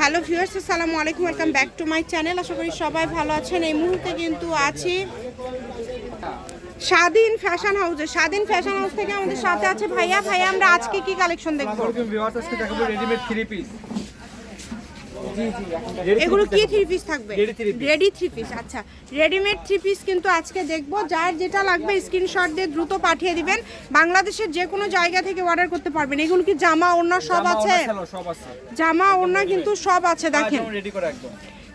Hello viewers, আসসালামু আলাইকুম, welcome back to my channel. আশা করি সবাই ভালো আছেন। এই মুহূর্তে কিন্তু আছি স্বাধীন ফ্যাশন হাউসে। স্বাধীন ফ্যাশন হাউস থেকে আমাদের সাথে আছে ভাইয়া। ভাইয়া, আমরা আজকে কি কালেকশন দেখব? আজকে দেখাবো রেডিমেড থ্রি পিস এগুলো কি থ্রি পিস থাকবে। রেডি থ্রি পিস আচ্ছা। রেডিমেড থ্রি পিস কিন্তু আজকে দেখব। যার যেটা লাগবে স্ক্রিনশট দিয়ে দ্রুত পাঠিয়ে দিবেন। বাংলাদেশের যে কোনো জায়গা থেকে অর্ডার করতে পারবেন। এগুলো কি জামা ওড়না সব আছে? জামা ওড়না কিন্তু সব আছে দেখেন। রেডি করে একদম।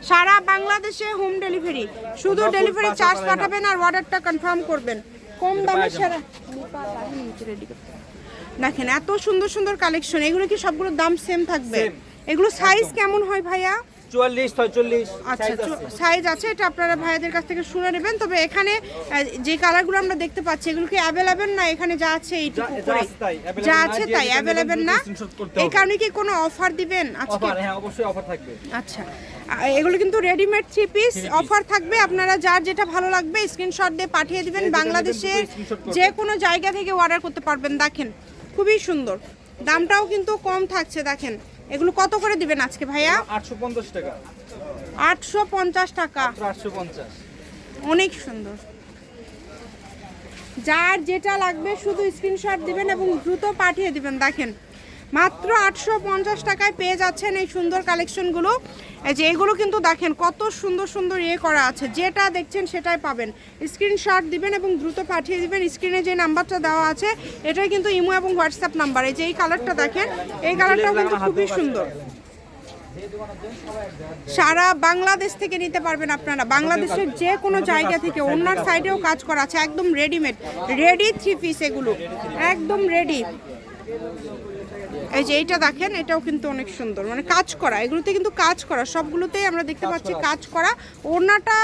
সারা বাংলাদেশে হোম ডেলিভারি শুধু ডেলিভারি চার্জ পাঠাবেন আর অর্ডারটা কনফার্ম করবেন। কম দামে। সারা। দেখেন এত সুন্দর সুন্দর কালেকশন এগুলো কি সবগুলোর দাম সেম থাকবে। এগুলো সাইজ কেমন হয় ভাইয়া? চুয়াল্লিশ ছয়চল্লিশ। আচ্ছা সাইজ আছে। এটা আপনারা ভাইয়াদের কাছ থেকে শুনে নেবেন। তবে এখানে যে কালারগুলো আমরা দেখতে পাচ্ছি এগুলো কি অ্যাভেলেবেল না এখানে যা আছে এইটুকু করে? আছে তাই, যা আছে তাই অ্যাভেলেবেল না? এই কারণে কি কোনো অফার দিবেন আজকে? হ্যাঁ অবশ্যই অফার থাকবে। আচ্ছা এগুলো কিন্তু রেডিমেড থ্রি পিস অফার থাকবে। আপনারা যার যেটা ভালো লাগবে স্ক্রিনশট দিয়ে পাঠিয়ে দিবেন। বাংলাদেশের। যে কোনো জায়গা থেকে অর্ডার করতে পারবেন। দেখেন খুবই সুন্দর। দামটাও কিন্তু কম থাকছে দেখেন। এগুলো কত করে দিবেন আজকে ভাইয়া? আটশো পঞ্চাশ টাকা। আটশো পঞ্চাশ টাকা। আটশো পঞ্চাশ। অনেক সুন্দর। যার যেটা লাগবে শুধু স্ক্রিনশট দিবেন এবং দ্রুত পাঠিয়ে দিবেন। দেখেন মাত্র আটশো পঞ্চাশ টাকায় পেয়ে যাচ্ছেন এই সুন্দর কালেকশনগুলো। এই যে এগুলো কিন্তু দেখেন, কত সুন্দর সুন্দর ইয়ে করা আছে। যেটা দেখছেন সেটাই পাবেন। স্ক্রিনশট দিবেন এবং দ্রুত পাঠিয়ে দিবেন। স্ক্রিনে যে নাম্বারটা দেওয়া আছে, এটাই কিন্তু ইমো এবং হোয়াটসঅ্যাপ নাম্বার। এই যে এই কালারটা দেখেন, এই কালারটাও কিন্তু খুবই সুন্দর। সারা বাংলাদেশ থেকে নিতে পারবেন আপনারা। বাংলাদেশের যে কোনো জায়গা থেকে। অন্যার সাইডেও কাজ করা আছে। একদম রেডিমেড রেডি থ্রি পিস এগুলো। একদম রেডি এই যে এইটা দেখেন এটাও কিন্তু অনেক সুন্দর। মানে কাজ করা এগুলোতে কিন্তু কাজ করা সবগুলোতেই আমরা দেখতে পাচ্ছি কাজ করা। ওড়নাটা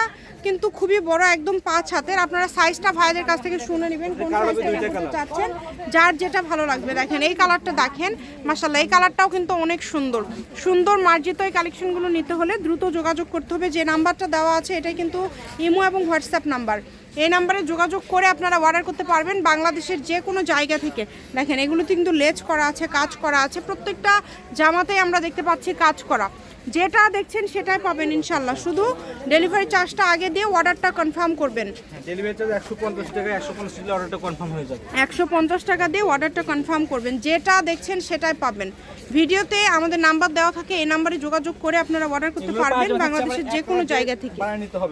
কিন্তু খুবই বড় একদম পাঁচ হাতের। আপনারা সাইজটা ভাইদের কাছ থেকে শুনে নেবেন কোন সাইজটা চাচ্ছেন। যার যেটা ভালো লাগবে দেখেন এই কালারটা দেখেন। মাসাল্লাহ এই কালারটাও কিন্তু অনেক সুন্দর। সুন্দর মার্জিত এই কালেকশনগুলো নিতে হলে দ্রুত যোগাযোগ করতে হবে। যে নাম্বারটা দেওয়া আছে এটাই কিন্তু ইমো এবং হোয়াটসঅ্যাপ নাম্বার এই নাম্বারে যোগাযোগ করে আপনারা অর্ডার করতে পারবেন বাংলাদেশের যে কোনো জায়গা থেকে। দেখেন, এগুলো কিন্তু লেজ করা আছে, কাজ করা আছে, প্রত্যেকটা জামাতেই আমরা দেখতে পাচ্ছি কাজ করা। যেটা দেখছেন সেটাই পাবেন ইনশাল্লাহ। শুধু ডেলিভারি চার্জটা আগে দিয়ে অর্ডারটা কনফার্ম করবেন। ডেলিভারি চার্জ একশো পঞ্চাশ টাকা একশো পঞ্চাশ টাকা অর্ডারটা কনফার্ম হয়ে যাবে। একশো পঞ্চাশ টাকা দিয়ে অর্ডারটা কনফার্ম করবেন। যেটা দেখছেন সেটাই পাবেন। ভিডিওতে আমাদের নাম্বার দেওয়া থাকে এই নাম্বারে যোগাযোগ করে আপনারা অর্ডার করতে পারবেন বাংলাদেশের যে কোনো জায়গা থেকে।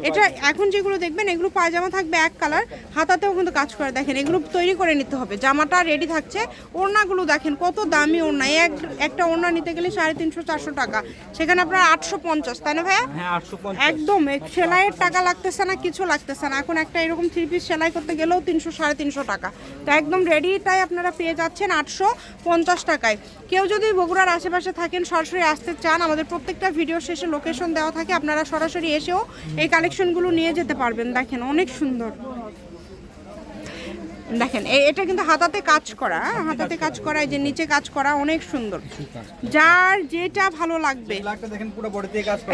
এটা এখন যেগুলো দেখবেন এগুলো পায়জামা থাকবে এক কালার হাতাতেও কিন্তু কাজ করে। দেখেন এগুলো তৈরি করে নিতে হবে। জামাটা রেডি থাকছে ওড়নাগুলো দেখেন কত দামি ওড়না। এক একটা ওড়না নিতে গেলে সাড়ে তিনশো চারশো টাকা। সেখানে আপনার আটশো পঞ্চাশ তাই না ভাইয়া? হ্যাঁ একদম সেলাইয়ের টাকা লাগতেছে না কিছু লাগতেছে না। এখন একটা এরকম থ্রি পিস সেলাই করতে গেলেও তিনশো সাড়ে তিনশো টাকা। তো একদম রেডিটাই আপনারা পেয়ে যাচ্ছেন আটশো পঞ্চাশ টাকায়। কেউ যদি বগুড়ার আশেপাশে থাকেন সরাসরি আসতে চান আমাদের প্রত্যেকটা ভিডিও শেষে লোকেশন দেওয়া থাকে আপনারা সরাসরি এসেও এই কালেকশনগুলো নিয়ে যেতে পারবেন। দেখেন অনেক সুন্দর। দেখেন এটা কিন্তু হাতাতে কাজ করা হ্যাঁ? হাতাতে কাজ করা। এই যে নিচে কাজ করা অনেক সুন্দর। যার যেটা ভালো লাগবে।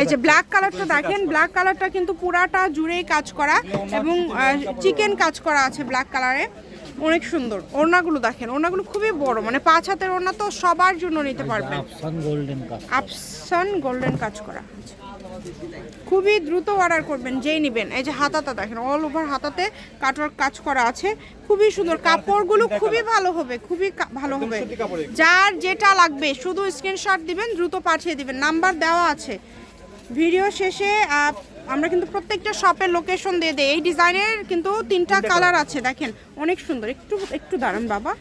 এই যে ব্ল্যাক কালারটা দেখেন ব্ল্যাক কালারটা কিন্তু পুরাটা জুড়েই কাজ করা এবং চিকেন কাজ করা আছে ব্ল্যাক কালারে অনেক সুন্দর। ওড়নাগুলো দেখেন ওড়নাগুলো খুবই বড় মানে পাঁচ হাতের ওড়না তো সবার জন্য নিতে পারবেন। আফসান গোল্ডেন আপসান গোল্ডেন কাজ করা খুবই দ্রুত অর্ডার করবেন যেই নেবেন। এই যে হাতাটা দেখেন অল ওভার হাতাতে কাটার কাজ করা আছে। খুবই সুন্দর। কাপড়গুলো খুবই ভালো হবে খুবই ভালো হবে। যার যেটা লাগবে শুধু স্ক্রিনশট দিবেন দ্রুত পাঠিয়ে দিবেন। নাম্বার দেওয়া আছে। ভিডিও শেষে আমরা কিন্তু প্রত্যেকটা শপের লোকেশন দিয়ে দেই। এই ডিজাইনের কিন্তু তিনটা কালার আছে দেখেন। অনেক সুন্দর। একটু একটু দাঁড়ান বাবা।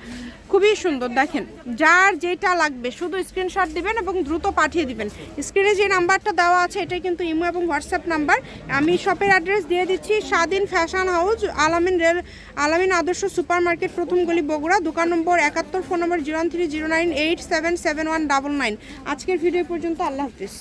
খুবই সুন্দর দেখেন। যার যেটা লাগবে শুধু স্ক্রিনশট দিবেন এবং দ্রুত পাঠিয়ে দিবেন। স্ক্রিনে যে নাম্বারটা দেওয়া আছে এটাই কিন্তু ইমো এবং হোয়াটসঅ্যাপ নাম্বার আমি শপের অ্যাড্রেস দিয়ে দিচ্ছি স্বাধীন ফ্যাশন হাউস আলামিন রেল আলামিন আদর্শ সুপার মার্কেট প্রথম গলি বগুড়া দোকান নম্বর একাত্তর phone number zero three zero nine eight seven seven one double nine. আজকের ভিডিও পর্যন্ত আল্লাহ হাফিজ।